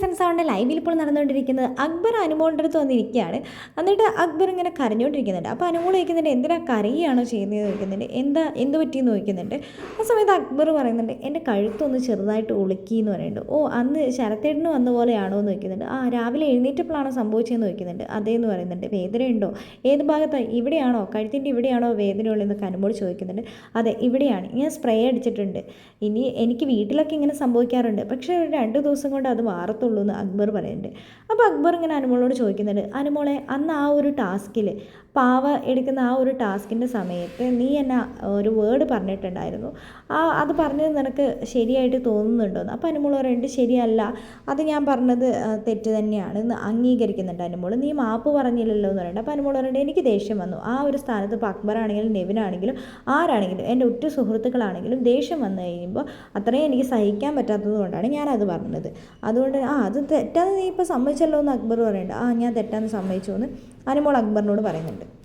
Season സെവന്റെ ലൈവിൽ ഇപ്പോൾ നടന്നുകൊണ്ടിരിക്കുന്നത്. അക്ബർ അനുമോളുടെ അടുത്ത് വന്നിരിക്കുകയാണ്. എന്നിട്ട് അക്ബർ ഇങ്ങനെ കരഞ്ഞുകൊണ്ടിരിക്കുന്നുണ്ട്. അപ്പോൾ അനുമോൾ ചോദിക്കുന്നുണ്ട് എന്തിനാ കരയുകയാണോ ചെയ്യുന്നത് ചോദിക്കുന്നുണ്ട്. എന്താ എന്ത് പറ്റിയെന്ന് ചോദിക്കുന്നുണ്ട്. ആ സമയത്ത് അക്ബർ പറയുന്നുണ്ട് എന്റെ കഴുത്തൊന്ന് ചെറുതായിട്ട് ഉളുക്കി എന്ന് പറയുന്നുണ്ട്. ഓ അന്ന് ശരത്തേട്ടന് വന്ന പോലെയാണോ എന്ന് ചോദിക്കുന്നുണ്ട്. ആ രാവിലെ എഴുന്നേറ്റപ്പോഴാണോ സംഭവിച്ചതെന്ന് ചോദിക്കുന്നുണ്ട്. അതേന്ന് പറയുന്നുണ്ട്. വേദനയുണ്ടോ? ഏത് ഭാഗത്താണ് ഇവിടെയാണോ? കഴുത്തിന്റെ ഇവിടെയാണോ വേദന ഉള്ളതെന്നൊക്കെ അനുമോൾ ചോദിക്കുന്നുണ്ട്. അതെ ഇവിടെയാണ്. ഞാൻ സ്പ്രേ അടിച്ചിട്ടുണ്ട്. ഇനി എനിക്ക് വീട്ടിലൊക്കെ ഇങ്ങനെ സംഭവിക്കാറുണ്ട്. പക്ഷേ രണ്ട് ദിവസം കൊണ്ട് അത് മാറത്തുള്ളൂ. എന്ന് അക്ബർ പറയുന്നുണ്ട്. അപ്പോൾ അക്ബർ ഇങ്ങനെ അനുമോളോട് ചോദിക്കുന്നുണ്ട് അനുമോളെ അന്ന് ആ ഒരു ടാസ്കിൽ പാവ എടുക്കുന്ന ആ ഒരു ടാസ്കിന്റെ സമയത്ത് നീ എന്നെ ഒരു വേർഡ് പറഞ്ഞിട്ടുണ്ടായിരുന്നു. ആ അത് പറഞ്ഞത് നിനക്ക് ശരിയായിട്ട് തോന്നുന്നുണ്ടോയെന്ന് അപ്പോൾ അനുമോൾ പറയുന്നുണ്ട് ശരിയല്ല. അത് ഞാൻ പറഞ്ഞത് തെറ്റ് തന്നെയാണ് എന്ന് അംഗീകരിക്കുന്നുണ്ട് അനുമോൾ. നീ മാപ്പ് പറഞ്ഞില്ലല്ലോ എന്ന് പറയുന്നുണ്ട്. അപ്പോൾ അനുമോൾ പറയുന്നുണ്ട് എനിക്ക് ദേഷ്യം വന്നു. ആ ഒരു സ്ഥാനത്ത് ഇപ്പോൾ അക്ബറാണെങ്കിലും നെവിനാണെങ്കിലും ആരാണെങ്കിലും എന്റെ ഒറ്റ സുഹൃത്തുക്കളാണെങ്കിലും ദേഷ്യം വന്നു കഴിയുമ്പോൾ അത്രയും എനിക്ക് സഹിക്കാൻ പറ്റാത്തത് കൊണ്ടാണ് ഞാനത് പറഞ്ഞത്. അതുകൊണ്ട് ആ അത് തെറ്റാന്ന് നീ ഇപ്പോൾ സമ്മതിച്ചല്ലോ എന്ന് അക്ബർ പറയുന്നുണ്ട്. ആ ഞാൻ തെറ്റാന്ന് സമ്മതിച്ചു എന്ന് അനുമോൾ അക്ബറിനോട് പറയുന്നുണ്ട്.